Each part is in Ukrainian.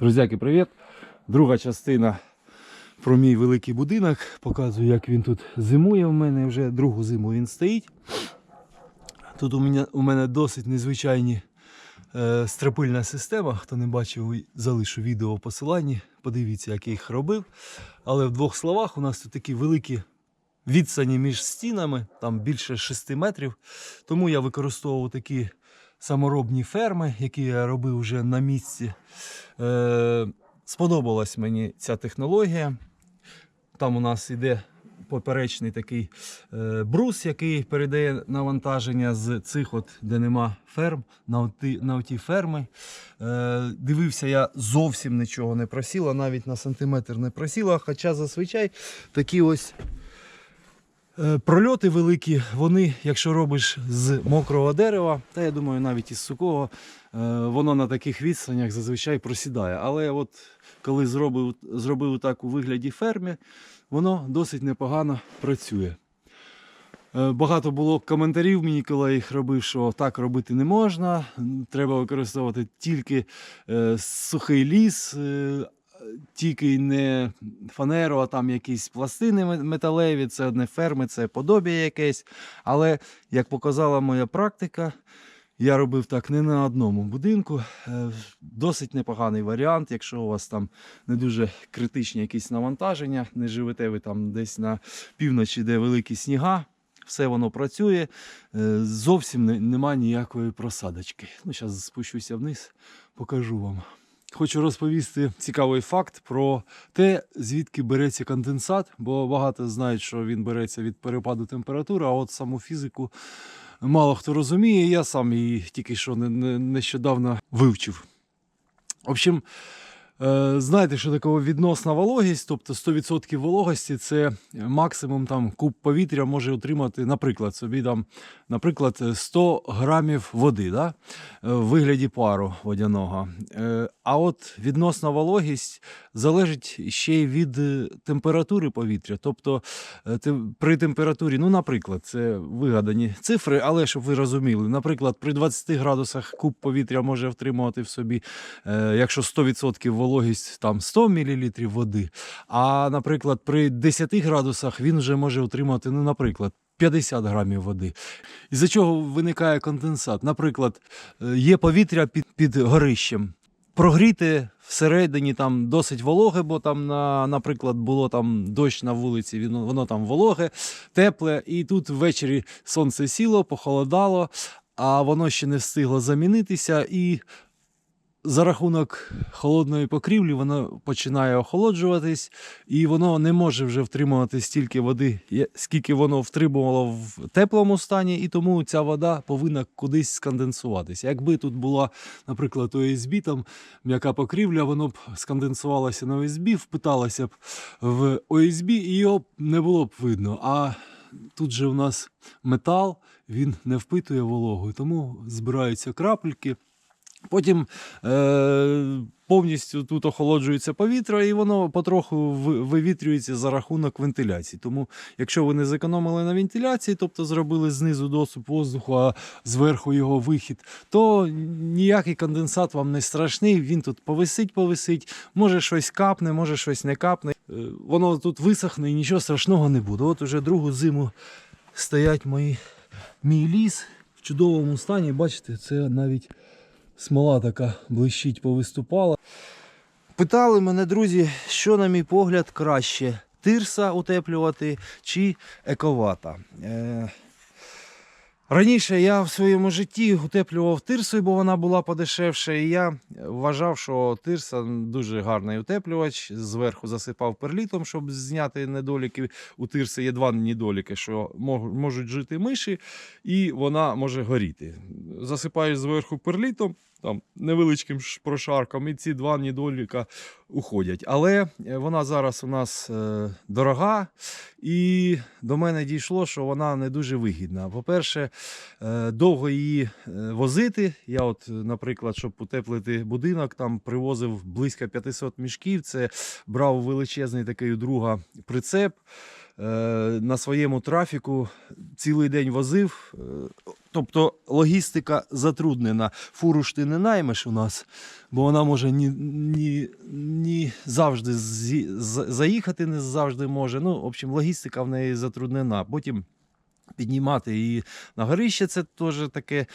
Друзяки, привіт! Друга частина про мій великий будинок. Показую, як він тут зимує в мене. Вже другу зиму він стоїть. Тут у мене, у мене досить незвичайні е, стропильна система. Хто не бачив, залишу відео в посиланні. Подивіться, як я їх робив. Але в двох словах у нас тут такі великі відстані між стінами, там більше 6 метрів. Тому я використовував такі саморобні ферми, які я робив вже на місці. Е, сподобалась мені ця технологія. Там у нас іде поперечний такий е, брус, який передає навантаження з цих, от, де нема ферм, на оті, на оті ферми. Е, дивився, я зовсім нічого не просіла, навіть на сантиметр не просіла. Хоча зазвичай такі ось Прольоти великі, вони, якщо робиш з мокрого дерева, та я думаю, навіть із сухого, е, воно на таких відстанях зазвичай просідає. Але от коли зробив, зробив так у вигляді ферми, воно досить непогано працює. Е, Багато було коментарів мені, коли їх робив, що так робити не можна. Треба використовувати тільки е, сухий ліс, е, тільки не фанеру, а там якісь пластини металеві, це не ферми, це подобія якесь. Але як показала моя практика, я робив так не на одному будинку. Е, Досить непоганий варіант, якщо у вас там не дуже критичні якісь навантаження, не живете ви там десь на півночі, де великі сніга. Все воно працює, е, зовсім не, нема ніякої просадочки. Ну, зараз спущуся вниз, покажу вам. Хочу розповісти цікавий факт про те, звідки береться конденсат, бо багато знають, що він береться від перепаду температури, а от саму фізику мало хто розуміє. Я сам її тільки що не- не- нещодавно вивчив. В общем, е, знаєте, що таке відносна вологість, тобто 100% вологості це максимум там куб повітря може отримати, наприклад, собі там, наприклад, 100 грамів води да? е, в вигляді пару водяного. А от відносна вологість залежить ще й від е, температури повітря. Тобто е, при температурі, ну, наприклад, це вигадані цифри, але щоб ви розуміли, наприклад, при 20 градусах куб повітря може втримувати в собі, е, якщо 100% вологість, там 100 мл води. А, наприклад, при 10 градусах він вже може утримати, ну, наприклад, 50 грамів води. Із-за чого виникає конденсат? Наприклад, є повітря під, під горищем. Прогріти всередині там досить вологе, бо там, на, наприклад, було там дощ на вулиці, воно, воно там вологе, тепле, і тут ввечері сонце сіло, похолодало, а воно ще не встигло замінитися, і за рахунок холодної покрівлі воно починає охолоджуватись, і воно не може вже втримувати стільки води, скільки воно втримувало в теплому стані, і тому ця вода повинна кудись сконденсуватися. Якби тут була, наприклад, ОСБ, там м'яка покрівля, воно б сконденсувалося на ОСБ, впиталося б в ОСБ, і його не було б видно. А тут же у нас метал, він не впитує вологу, тому збираються крапельки. Потім е, повністю тут охолоджується повітря, і воно потроху вивітрюється за рахунок вентиляції. Тому, якщо ви не зекономили на вентиляції, тобто зробили знизу доступ воздуху, а зверху його вихід, то ніякий конденсат вам не страшний. Він тут повисить, повисить, може щось капне, може щось не капне. Е, Воно тут висохне і нічого страшного не буде. От уже другу зиму стоять мої мій ліс в чудовому стані. Бачите, це навіть смола така блищить повиступала. Питали мене, друзі, що, на мій погляд, краще: тирса утеплювати чи ековата. Е... Раніше я в своєму житті утеплював тирсою, бо вона була подешевше. І я вважав, що тирса дуже гарний утеплювач. Зверху засипав перлітом, щоб зняти недоліки. У тирси є два недоліки, що можуть жити миші, і вона може горіти. Засипаєш зверху перлітом, там невеличким прошарком, і ці два недоліка уходять. Але е, вона зараз у нас е, дорога, і до мене дійшло, що вона не дуже вигідна. По-перше, е, довго її возити. Я, от, наприклад, щоб утеплити будинок, там привозив близько 500 мішків. Це брав величезний такий друга прицеп. Е, на своєму трафіку цілий день возив. Е, тобто логістика затруднена. Фуру ж ти не наймеш у нас, бо вона може ні, ні, ні завжди зі, заїхати, не завжди може. Ну, в общем, логістика в неї затруднена. Потім піднімати її на горище це теж таке.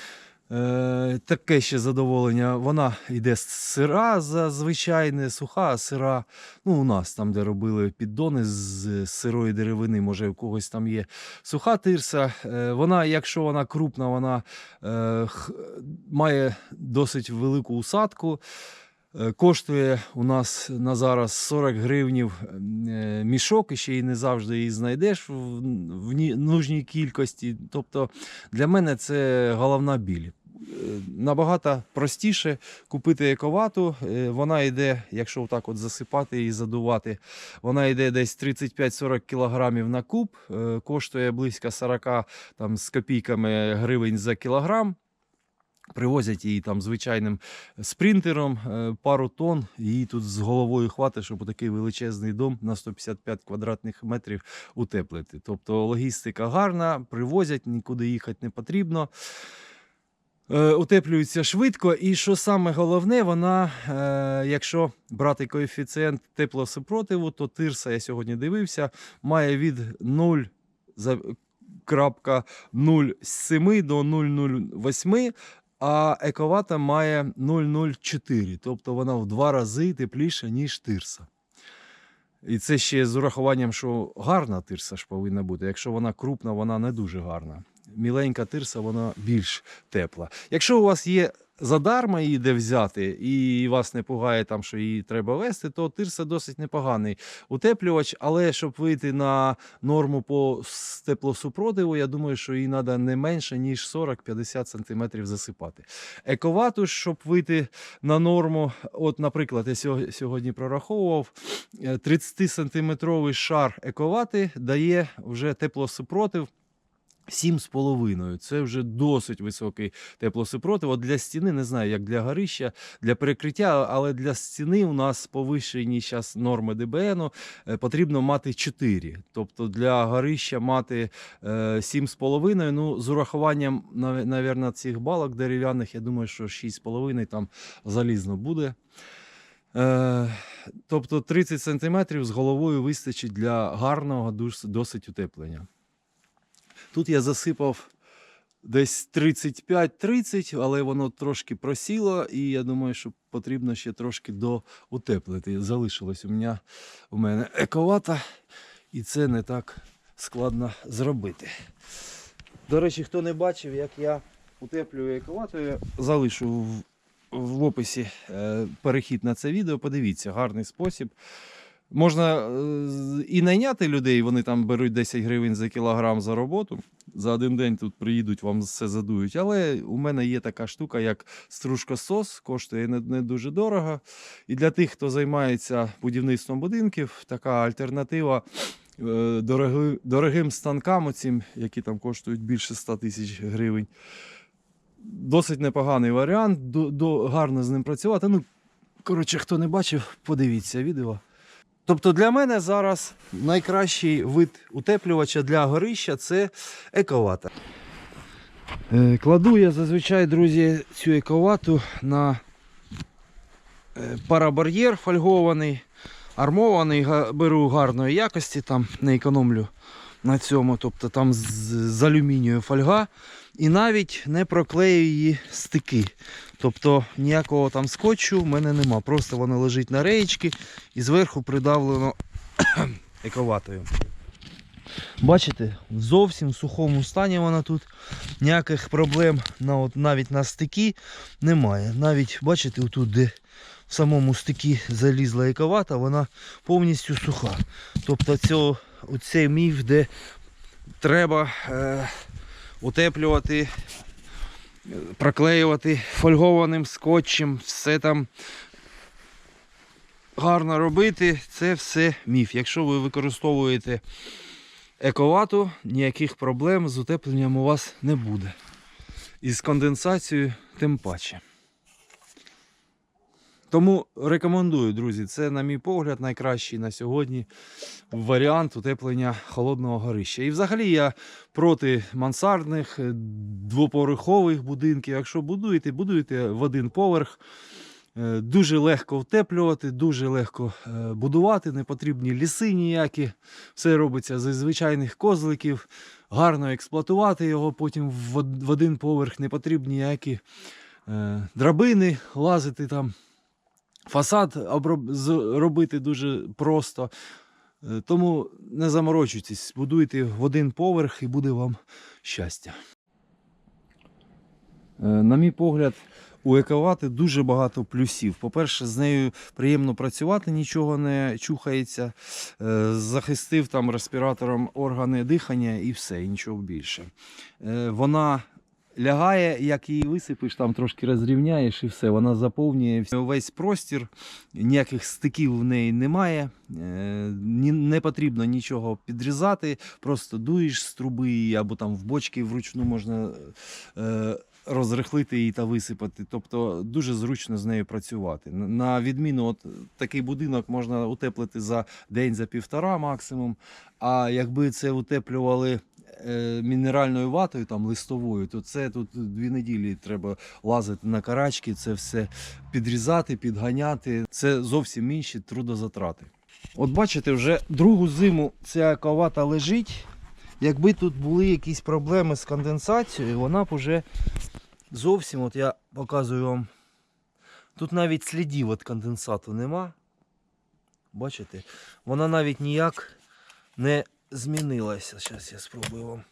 Е, таке ще задоволення. Вона йде сира зазвичай, суха, сира. Ну, у нас там, де робили піддони з сирої деревини, може, у когось там є суха тирса. Е, вона, якщо вона крупна, вона е, має досить велику усадку. Коштує у нас на зараз 40 гривнів мішок, і ще й не завжди її знайдеш в нужній кількості. Тобто для мене це головна біль. Е, Набагато простіше купити ековату. Е, Вона йде, якщо так от засипати і задувати, вона йде десь 35-40 кілограмів на куб, е, коштує близько 40 там, з копійками гривень за кілограм. Привозять її там звичайним спринтером, пару тонн. Її тут з головою хватить, щоб такий величезний дом на 155 квадратних метрів утеплити. Тобто логістика гарна, привозять, нікуди їхати не потрібно. Е, Утеплюється швидко, і що саме головне, вона, е, якщо брати коефіцієнт теплосупротиву, то тирса, я сьогодні дивився, має від 0 за- крапка 0,7 до 0,08, а ековата має 0,04, тобто вона в два рази тепліша, ніж тирса. І це ще з урахуванням, що гарна тирса ж повинна бути. Якщо вона крупна, вона не дуже гарна. Міленька тирса, вона більш тепла. Якщо у вас є задарма її де взяти, і вас не пугає там, що її треба вести, то тирса досить непоганий утеплювач. Але щоб вийти на норму по теплосупротиву, я думаю, що її треба не менше, ніж 40-50 см засипати. Ековату, щоб вийти на норму, от, наприклад, я сьо- сьогодні прораховував, е, 30-сантиметровий шар ековати дає вже теплосупротив 7,5. Це вже досить високий теплосупротив. От для стіни, не знаю, як для горища, для перекриття, але для стіни у нас повищені зараз норми ДБН, е, потрібно мати 4. Тобто для горища мати е, 7,5. Ну, з урахуванням, нав- навірно, цих балок дерев'яних, я думаю, що 6,5 там залізно буде. Е, тобто 30 см з головою вистачить для гарного досить утеплення. Тут я засипав десь 35-30, але воно трошки просіло, і я думаю, що потрібно ще трошки доутеплити. Залишилось у мене, у мене ековата, і це не так складно зробити. До речі, хто не бачив, як я утеплюю ековату, я залишу в, в описі е, перехід на це відео. Подивіться, гарний спосіб. Можна е, і найняти людей, вони там беруть 10 гривень за кілограм за роботу. За один день тут приїдуть, вам все задують. Але у мене є така штука, як стружкосос, коштує не, не дуже дорого. І для тих, хто займається будівництвом будинків, така альтернатива е, дороги, дорогим станкам, оцім, які там коштують більше 100 тисяч гривень. Досить непоганий варіант, до, до, гарно з ним працювати. Ну, коротше, хто не бачив, подивіться відео. Тобто для мене зараз найкращий вид утеплювача для горища це ековата. Е, Кладу я зазвичай, друзі, цю ековату на е, парабар'єр фольгований, армований, беру гарної якості, там не економлю на цьому, тобто там з, з алюмінію фольга. І навіть не проклею її стики. Тобто ніякого там скотчу в мене нема. Просто воно лежить на реєчки і зверху придавлено ековатою. Бачите, в зовсім сухому стані вона тут. Ніяких проблем на, от, навіть на стики немає. Навіть бачите, отут, де в самому стикі залізла ековата, вона повністю суха. Тобто цього, оцей міф, де треба е, утеплювати проклеювати фольгованим скотчем, все там гарно робити, це все міф. Якщо ви використовуєте ековату, ніяких проблем з утепленням у вас не буде. І з конденсацією тим паче. Тому рекомендую, друзі, це, на мій погляд, найкращий на сьогодні варіант утеплення холодного горища. І взагалі я проти мансардних е, двоповерхових будинків. Якщо будуєте, будуєте в один поверх. Е, Дуже легко втеплювати, дуже легко е, будувати, не потрібні ліси ніякі. Все робиться зі звичайних козликів. Гарно експлуатувати його потім в один поверх, не потрібні ніякі драбини, лазити там. Фасад оброб... з- робити дуже просто. Е, Тому не заморочуйтесь, будуйте в один поверх і буде вам щастя. Е, На мій погляд, у екавати дуже багато плюсів. По-перше, з нею приємно працювати, нічого не чухається. Е, Захистив там респіратором органи дихання і все, і нічого більше. Вона лягає, як її висипиш, там трошки розрівняєш і все. Вона заповнює весь простір, ніяких стиків в неї немає. Е, Не потрібно нічого підрізати, просто дуєш з труби або там в бочки вручну можна е, розрихлити її та висипати. Тобто дуже зручно з нею працювати. На- відміну, от такий будинок можна утеплити за день, за півтора максимум. А якби це утеплювали мінеральною ватою, там листовою, то це тут дві неділі треба лазити на карачки, це все підрізати, підганяти. Це зовсім інші трудозатрати. От бачите, вже другу зиму ця ковата лежить. Якби тут були якісь проблеми з конденсацією, вона б уже зовсім, от я показую вам, тут навіть слідів від конденсату нема. Бачите? Вона навіть ніяк не змінилася. Зараз я спробую вам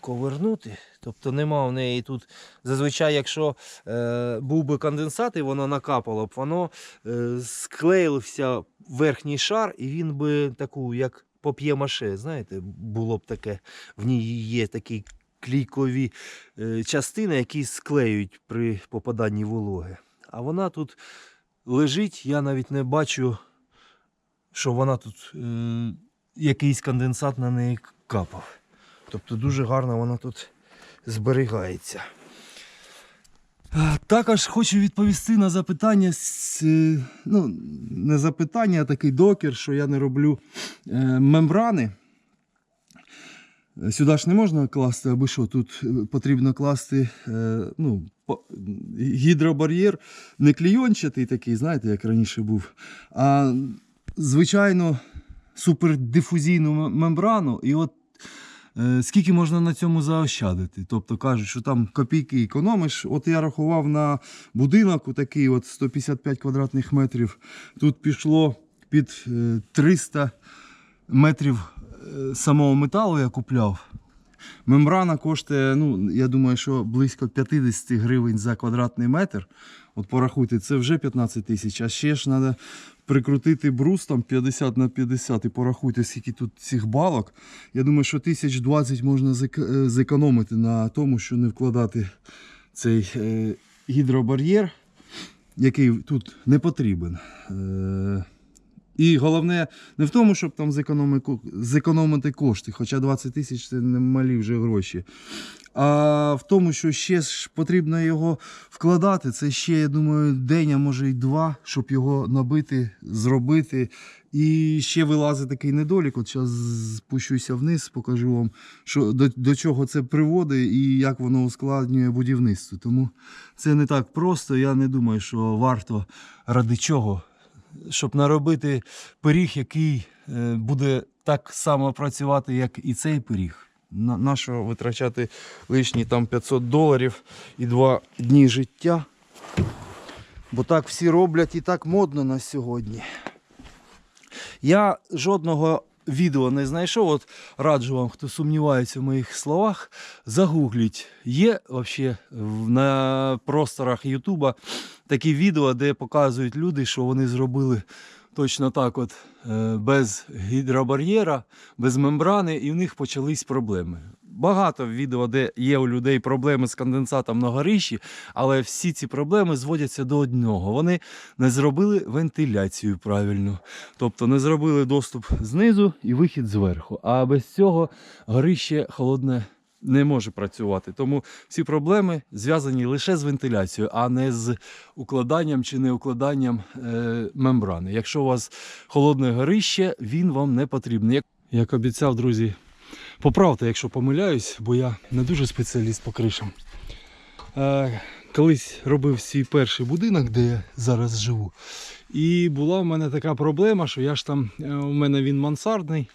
ковернути. Тобто нема в неї тут. Зазвичай, якщо е, був би конденсат і воно накапало б, воно е, склеївся верхній шар, і він би таку, як пап'є-маше, знаєте, було б таке. В ній є такі клійкові е, частини, які склеюють при попаданні вологи. А вона тут лежить, я навіть не бачу, що вона тут е, якийсь конденсат на неї капав. Тобто дуже гарно вона тут зберігається. Е, Також хочу відповісти на запитання, е, ну, не запитання, а такий докер, що я не роблю е, мембрани. Сюди ж не можна класти, аби що, тут е, потрібно класти е, ну, гідробар'єр не клійончатий такий, знаєте, як раніше був, а звичайно супердифузійну мембрану. І от е, скільки можна на цьому заощадити? Тобто кажуть, що там копійки економиш. От я рахував на будинок, такий от 155 квадратних метрів. Тут пішло під е, 300 метрів е, самого металу я купляв. Мембрана коштує, ну, я думаю, що близько 50 гривень за квадратний метр. От порахуйте, це вже 15 тисяч. А ще ж треба прикрутити брус там 50 на 50 і порахуйте, скільки тут цих балок. Я думаю, що 1020 можна е, зекономити на тому, що не вкладати цей е, гідробар'єр, який тут не потрібен. І головне не в тому, щоб там зекономи- зекономити кошти, хоча 20 тисяч це немалі вже гроші. А в тому, що ще ж потрібно його вкладати, це ще, я думаю, день, а може й два, щоб його набити, зробити. І ще вилазить такий недолік. От зараз спущуся вниз, покажу вам, що до, до чого це приводить і як воно ускладнює будівництво. Тому це не так просто. Я не думаю, що варто ради чого щоб наробити пиріг, який е, буде так само працювати, як і цей пиріг. На, на витрачати лишні там 500 доларів і два дні життя. Бо так всі роблять і так модно на сьогодні. Я жодного відео не знайшов. От раджу вам, хто сумнівається в моїх словах, загугліть. Є взагалі на просторах Ютуба такі відео, де показують люди, що вони зробили точно так, от е, без гідробар'єра, без мембрани, і в них почались проблеми. Багато відео, де є у людей проблеми з конденсатом на горищі, але всі ці проблеми зводяться до одного. Вони не зробили вентиляцію правильно, тобто не зробили доступ знизу і вихід зверху. А без цього горище холодне не може працювати. Тому всі проблеми зв'язані лише з вентиляцією, а не з укладанням чи не укладанням е, мембрани. Якщо у вас холодне горище, він вам не потрібен. Як, як обіцяв, друзі, поправте, якщо помиляюсь, бо я не дуже спеціаліст по кришам. Е, колись робив свій перший будинок, де я зараз живу. І була в мене така проблема, що я ж там, е, у мене він мансардний.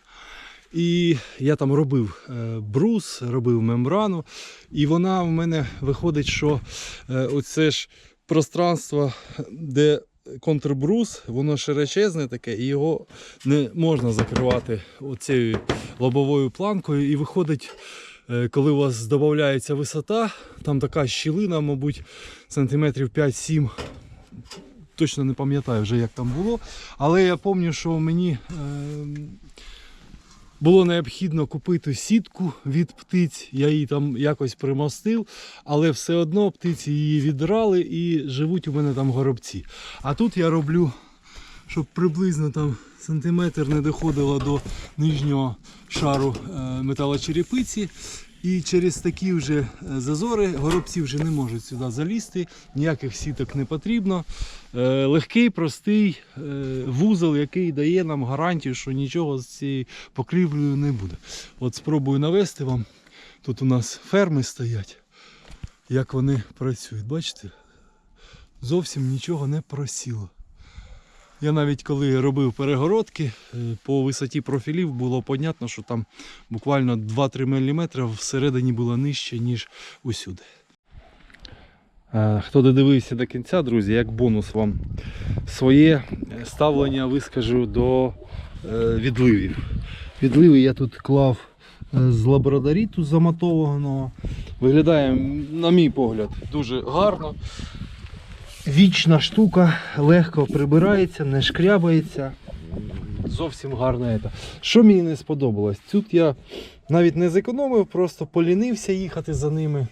І я там робив е, брус, робив мембрану, і вона в мене виходить, що е, оце ж пространство, де контрбрус, воно широчезне таке, і його не можна закривати оцією лобовою планкою. І виходить, е, коли у вас додається висота, там така щілина, мабуть, сантиметрів 5-7. Точно не пам'ятаю вже, як там було. Але я пам'ятаю, що мені е, було необхідно купити сітку від птиць. Я її там якось примостив, але все одно птиці її відрали і живуть у мене там горобці. А тут я роблю, щоб приблизно там сантиметр не доходило до нижнього шару е, металочерепиці. І через такі вже е, зазори горобці вже не можуть сюди залізти, ніяких сіток не потрібно. Е, Легкий, простий е, вузол, який дає нам гарантію, що нічого з цією покрівлею не буде. От спробую навести вам. Тут у нас ферми стоять, як вони працюють. Бачите? Зовсім нічого не просіло. Я навіть коли робив перегородки, е, по висоті профілів було понятно, що там буквально 2-3 мм всередині було нижче, ніж усюди. Е, Хто додивився до кінця, друзі, як бонус вам своє ставлення вискажу до е, відливів. Відливи я тут клав з лабрадоріту заматованого. Виглядає, на мій погляд, дуже гарно. Вічна штука, легко прибирається, не шкрябається. Зовсім гарна. ета. Що мені не сподобалось? Тут я навіть не зекономив, просто полінився їхати за ними.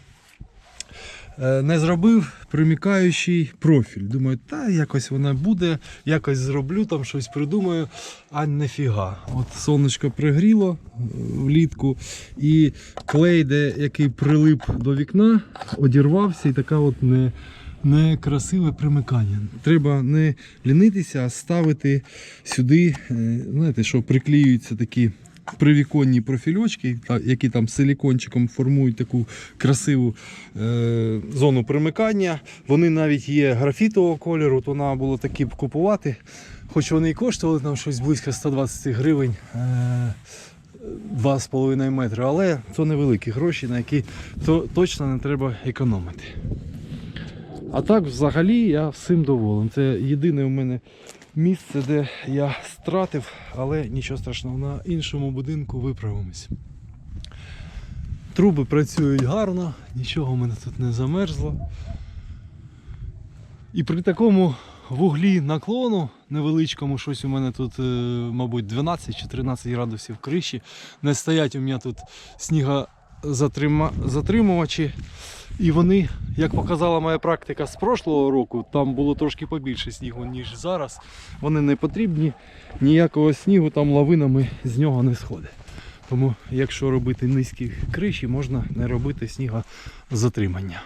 Е, Не зробив примікаючий профіль. Думаю, та якось вона буде, якось зроблю, там щось придумаю, а нефіга. От сонечко пригріло е, влітку, і клей, де який прилип до вікна, одірвався і така от не, некрасиве примикання. Треба не лінитися, а ставити сюди, е, знаєте, що приклеюються такі привіконні профільочки, які там силікончиком формують таку красиву е, зону примикання. Вони навіть є графітового кольору, то треба було такі б купувати. Хоч вони і коштували там щось близько 120 гривень. Е, 2,5 метри, але це невеликі гроші, на які то, точно не треба економити. А так, взагалі, я всім доволен. Це єдине у мене місце, де я стратив, але нічого страшного, на іншому будинку виправимось. Труби працюють гарно, нічого в мене тут не замерзло. І при такому вуглі наклону невеличкому, щось у мене тут, е, мабуть, 12 чи 13 градусів криші. Не стоять у мене тут снігозатримувачі. І вони, як показала моя практика з прошлого року, там було трошки побільше снігу, ніж зараз. Вони не потрібні, ніякого снігу там лавинами з нього не сходить. Тому, якщо робити низькі криші, можна не робити снігозатримання.